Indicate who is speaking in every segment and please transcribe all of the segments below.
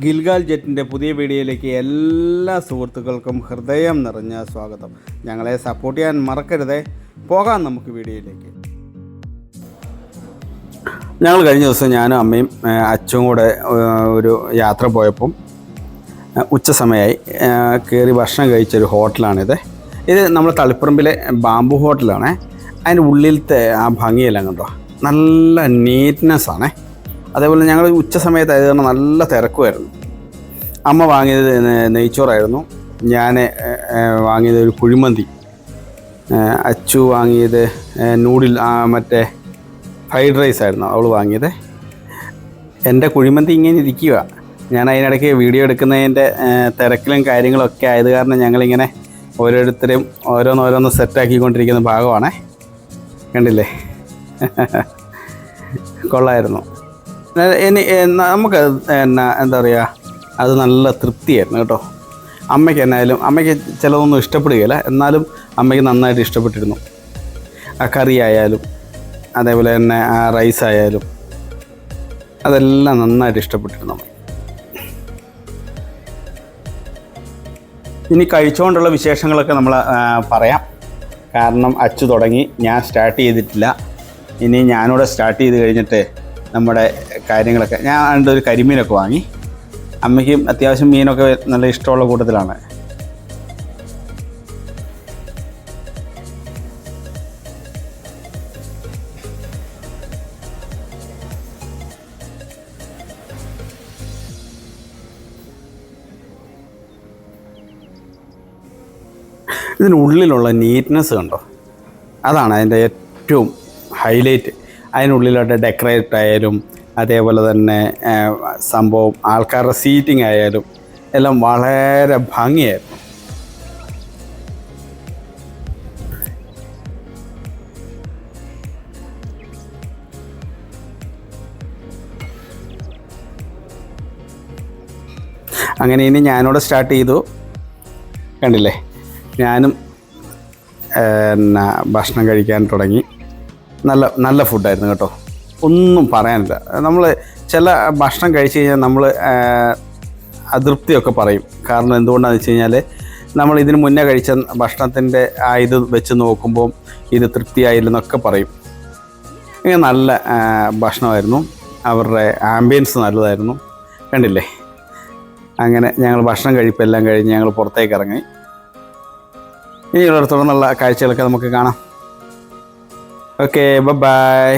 Speaker 1: ഗിൽഗാൽ ജെറ്റിന്റെ പുതിയ വീഡിയോയിലേക്ക് എല്ലാ സുഹൃത്തുക്കൾക്കും ഹൃദയം നിറഞ്ഞ സ്വാഗതം. ഞങ്ങളെ സപ്പോർട്ട് ചെയ്യാൻ മറക്കരുതേ. പോകാം നമുക്ക് വീഡിയോയിലേക്ക്. ഞങ്ങൾ കഴിഞ്ഞ ദിവസം ഞാനും അമ്മയും അച്ഛനും കൂടെ ഒരു യാത്ര പോയപ്പം ഉച്ച സമയമായി കയറി ഭക്ഷണം കഴിച്ചൊരു ഹോട്ടലാണിത്. ഇത് നമ്മുടെ തളിപ്പറമ്പിലെ ബാംബു ഹോട്ടലാണേ. അതിന്റെ ഉള്ളിലത്തെ ആ ഭംഗിയെല്ലാം കണ്ടോ? നല്ല നീറ്റ്നെസ് ആണേ. അതേപോലെ ഞങ്ങൾ ഉച്ച സമയത്ത് ആയത് കാരണം നല്ല തിരക്കുമായിരുന്നു. അമ്മ വാങ്ങിയത് നെയ്ച്ചോറായിരുന്നു. ഞാൻ വാങ്ങിയത് ഒരു കുഴിമന്തി. അച്ചു വാങ്ങിയത് നൂഡിൽ മറ്റേ ഫ്രൈഡ് റൈസ് ആയിരുന്നു അവൾ വാങ്ങിയത്. എന്റെ കുഴിമന്തി ഇങ്ങനെ ഇരിക്കുക ഞാൻ അതിനിടയ്ക്ക് വീഡിയോ എടുക്കുന്നതിന്റെ തിരക്കിലും കാര്യങ്ങളൊക്കെ ആയത് കാരണം ഞങ്ങളിങ്ങനെ ഓരോരുത്തരും ഓരോന്നോരോന്ന് സെറ്റാക്കിക്കൊണ്ടിരിക്കുന്ന ഭാഗമാണേ. കണ്ടില്ലേ? കൊള്ളായിരുന്നു. ഇനി നമുക്ക് എന്നാ എന്താ പറയുക അത് നല്ല തൃപ്തിയായിരുന്നു കേട്ടോ. അമ്മയ്ക്ക് എന്നായാലും അമ്മയ്ക്ക് ചിലതൊന്നും ഇഷ്ടപ്പെടുകയില്ല. എന്നാലും അമ്മയ്ക്ക് നന്നായിട്ട് ഇഷ്ടപ്പെട്ടിരുന്നു. ആ കറി ആയാലും അതേപോലെ തന്നെ ആ റൈസ് ആയാലും അതെല്ലാം നന്നായിട്ട് ഇഷ്ടപ്പെട്ടിരുന്നു ഇനി കഴിച്ചുകൊണ്ടുള്ള വിശേഷങ്ങളൊക്കെ നമ്മൾ പറയാം. കാരണം അച്ചു തുടങ്ങി. ഞാൻ സ്റ്റാർട്ട് ചെയ്തിട്ടില്ല. ഇനി ഞാനിവിടെ സ്റ്റാർട്ട് ചെയ്ത് കഴിഞ്ഞിട്ട് നമ്മുടെ കാര്യങ്ങളൊക്കെ. ഞാൻ അതിന്റെ ഒരു കരിമീനൊക്കെ വാങ്ങി. അമ്മയ്ക്കും അത്യാവശ്യം മീനൊക്കെ നല്ല ഇഷ്ടമുള്ള കൂട്ടത്തിലാണ്. ഇതിനുള്ളിലുള്ള നീറ്റ്നെസ് കണ്ടോ? അതാണ് അതിന്റെ ഏറ്റവും ഹൈലൈറ്റ് അതിനുള്ളിലോട്ട് ഡെക്കറേറ്റ് ആയാലും അതേപോലെ തന്നെ സംഭവം ആൾക്കാരുടെ സീറ്റിംഗ് ആയാലും എല്ലാം വളരെ ഭംഗിയായിരുന്നു. അങ്ങനെ ഇനി ഞാനിവിടെ സ്റ്റാർട്ട് ചെയ്തു. കണ്ടില്ലേ? ഞാനും ഭക്ഷണം കഴിക്കാൻ തുടങ്ങി. നല്ല നല്ല ഫുഡായിരുന്നു കേട്ടോ. ഒന്നും പറയാനില്ല. നമ്മൾ ചില ഭക്ഷണം കഴിച്ചു കഴിഞ്ഞാൽ നമ്മൾ അതൃപ്തിയൊക്കെ പറയും. കാരണം എന്തുകൊണ്ടാണെന്ന് വെച്ച് കഴിഞ്ഞാൽ നമ്മൾ ഇതിന് മുന്നേ കഴിച്ച ഭക്ഷണത്തിന്റെ ആ ഇത് വെച്ച് നോക്കുമ്പോൾ ഇത് തൃപ്തിയായില്ലെന്നൊക്കെ പറയും. ഇങ്ങനെ നല്ല ഭക്ഷണമായിരുന്നു. അവരുടെ ആംബിയൻസ് നല്ലതായിരുന്നു. കണ്ടില്ലേ? അങ്ങനെ ഞങ്ങൾ ഭക്ഷണം കഴിപ്പെല്ലാം കഴിഞ്ഞ് ഞങ്ങൾ പുറത്തേക്ക് ഇറങ്ങി. ഇനിയുള്ള തുടർന്നുള്ള കാഴ്ചകളൊക്കെ നമുക്ക് കാണാം. ഓക്കെ ബൈ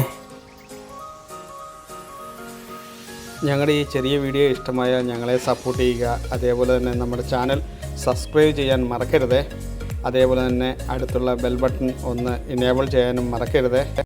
Speaker 1: ഞങ്ങളുടെ ഈ ചെറിയ വീഡിയോ ഇഷ്ടമായാൽ ഞങ്ങളെ സപ്പോർട്ട് ചെയ്യുക. അതേപോലെ തന്നെ നമ്മുടെ ചാനൽ സബ്സ്ക്രൈബ് ചെയ്യാൻ മറക്കരുത്. അതേപോലെ തന്നെ അടുത്തുള്ള ബെൽ ബട്ടൺ ഒന്ന് ഇനേബിൾ ചെയ്യാനും മറക്കരുതേ.